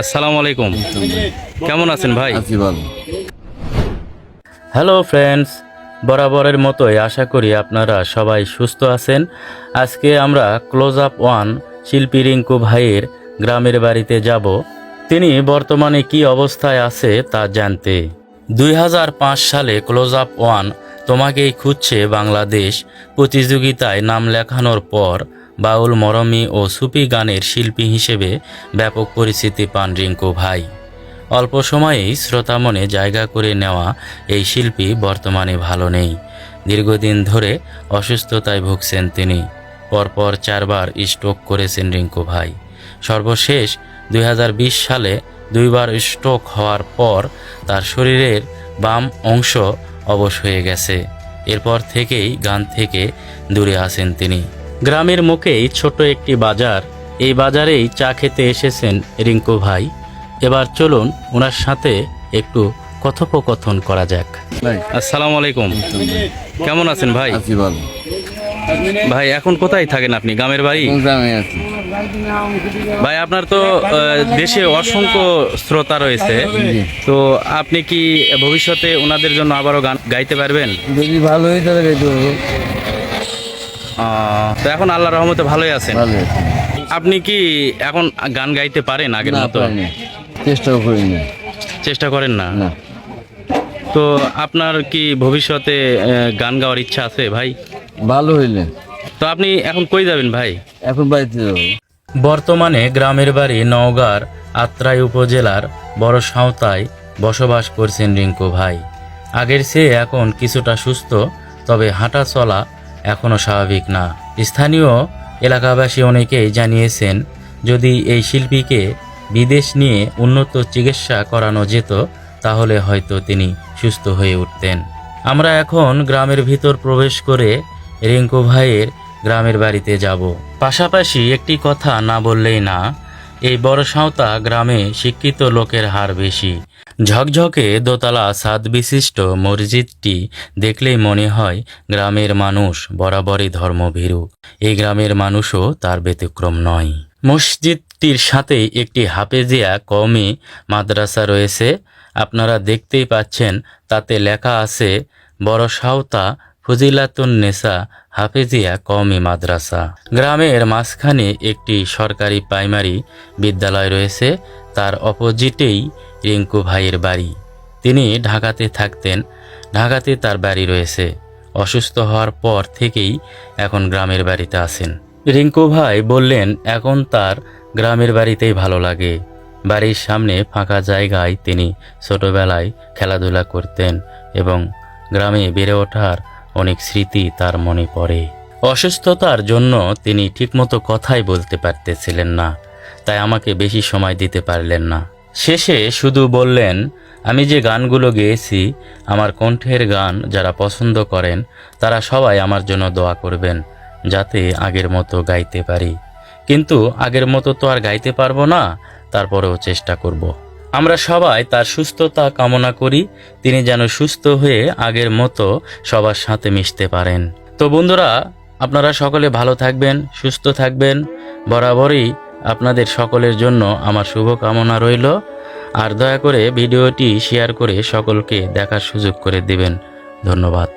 আসসালামু আলাইকুম। কেমন আছেন ভাই? হ্যালো ফ্রেন্ডস বরাবরের মতোই আশা করি আপনারা সবাই সুস্থ আছেন। আজকে আমরা ক্লোজ আপ ওয়ান শিল্পী রিঙ্কু ভাইয়ের গ্রামের বাড়িতে যাব। তিনি বর্তমানে কি অবস্থায় আছে তা জানতে। দুই হাজার পাঁচ সালে ক্লোজ আপ ওয়ান তোমাকেই খুঁজছে বাংলাদেশ প্রতিযোগিতায় নাম লেখানোর পর। বাউল মরমি ও সুফি গানের শিল্পী হিসেবে ব্যাপক পরিচিতি পান রিঙ্কু ভাই। অল্প সময়েই শ্রোতা মনে জায়গা করে নেওয়া এই শিল্পী বর্তমানে ভালো নেই। দীর্ঘদিন ধরে অসুস্থতায় ভুগছেন তিনি। পরপর চারবার স্ট্রোক করেছেন রিঙ্কু ভাই। সর্বশেষ দুই হাজার বিশ সালে দুইবার স্ট্রোক হওয়ার পর তার শরীরের বাম অংশ অবশ হয়ে গেছে। এরপর থেকেই গান থেকে দূরে আছেন তিনি। গ্রামের মুখেই ছোট একটি বাজার। এই বাজারেই চা খেতে এসেছেন রিঙ্কু ভাই। এবার চলুন ওনার সাথে একটু কথোপকথন করা যাক। ভাই। আসসালামু আলাইকুম। কেমন আছেন ভাই? ভাই এখন কোথায় থাকেন আপনি? গ্রামের বাড়ি? ভাই আপনার তো দেশে অসংখ্য শ্রোতা রয়েছে। তো আপনি কি ভবিষ্যতে ওনাদের জন্য আবারও গান গাইতে পারবেন? যদি ভালো হয়ে তাহলে গাইতে পারব। আহ, তো এখন আল্লাহ রহমতে ভালোই আছেন। আপনি কি এখন গান গাইতে পারেন আগের মতো? চেষ্টাও করি না। চেষ্টা করেন না? না। তো আপনার কি ভবিষ্যতে গান গাওয়ার ইচ্ছা আছে ভাই? ভালো হইলে। তো আপনি এখন কই যাবেন ভাই? এখন বাড়িতে যাব। বর্তমানে গ্রামের বাড়ি নওগাঁর আত্রাই উপজেলার বড় সাঁওতায় বসবাস করছেন রিঙ্কু ভাই। আগের চেয়ে এখন কিছুটা সুস্থ তবে হাঁটা চলা এখনও স্বাভাবিক না। স্থানীয় এলাকাবাসী অনেকেই জানিয়েছেন, যদি এই শিল্পীকে বিদেশ নিয়ে উন্নত চিকিৎসা করানো যেত, তাহলে হয়তো তিনি সুস্থ হয়ে উঠতেন। আমরা এখন গ্রামের ভিতর প্রবেশ করে রিঙ্কু ভাইয়ের গ্রামের বাড়িতে যাব। পাশাপাশি একটি কথা না বললেই না, এই বড় সাঁওতা গ্রামে শিক্ষিত লোকের হার বেশি। ঝকঝকে দোতলা সাদ বিশিষ্ট মসজিদটি দেখলেই মনে হয় গ্রামের মানুষ বরাবরই ধর্মভীরু। এই গ্রামের মানুষও তার ব্যতিক্রম নয়। মসজিদটির সাথেই একটি হাফেজিয়া কওমি মাদ্রাসা রয়েছে। আপনারা দেখতেই পাচ্ছেন, তাতে লেখা আছে, বড় সাঁওতা ফজিলাতুন নেসা হাফেজিয়া কওমি মাদ্রাসা। গ্রামের মাঝখানে একটি সরকারি প্রাইমারি বিদ্যালয় রয়েছে। তার অপোজিটেই রিঙ্কু ভাইয়ের বাড়ি। তিনি ঢাকাতে থাকতেন। ঢাকাতে তার বাড়ি রয়েছে। অসুস্থ হওয়ার পর থেকেই এখন গ্রামের বাড়িতে আসেন রিঙ্কু ভাই বললেন, এখন তার গ্রামের বাড়িতেই ভালো লাগে। বাড়ির সামনে ফাঁকা জায়গায় তিনি ছোটবেলায় খেলাধুলা করতেন এবং গ্রামে বেড়ে ওঠার অনেক স্মৃতি তার মনে পড়ে। অসুস্থতার জন্য তিনি ঠিকমতো কথাই বলতে পারতেছিলেন না। তাই আমাকে বেশি সময় দিতে পারলেন না। শেষে শুধু বললেন, আমি যে গানগুলো গেয়েছি, আমার কণ্ঠের গান যারা পছন্দ করেন, তারা সবাই আমার জন্য দোয়া করবেন, যাতে আগের মতো গাইতে পারি। কিন্তু আগের মতো তো আর গাইতে পারব না, তারপরেও চেষ্টা করব। আমরা সবাই তার সুস্থতা কামনা করি, তিনি যেন সুস্থ হয়ে আগের মতো সবার সাথে মিশতে পারেন। তো বন্ধুরা, আপনারা সকলে ভালো থাকবেন, সুস্থ থাকবেন। বরাবরই আপনাদের সকলের জন্য আমার শুভকামনা রইল, আর দয়া করে ভিডিওটি শেয়ার করে সকলকে দেখার সুযোগ করে দেবেন। ধন্যবাদ।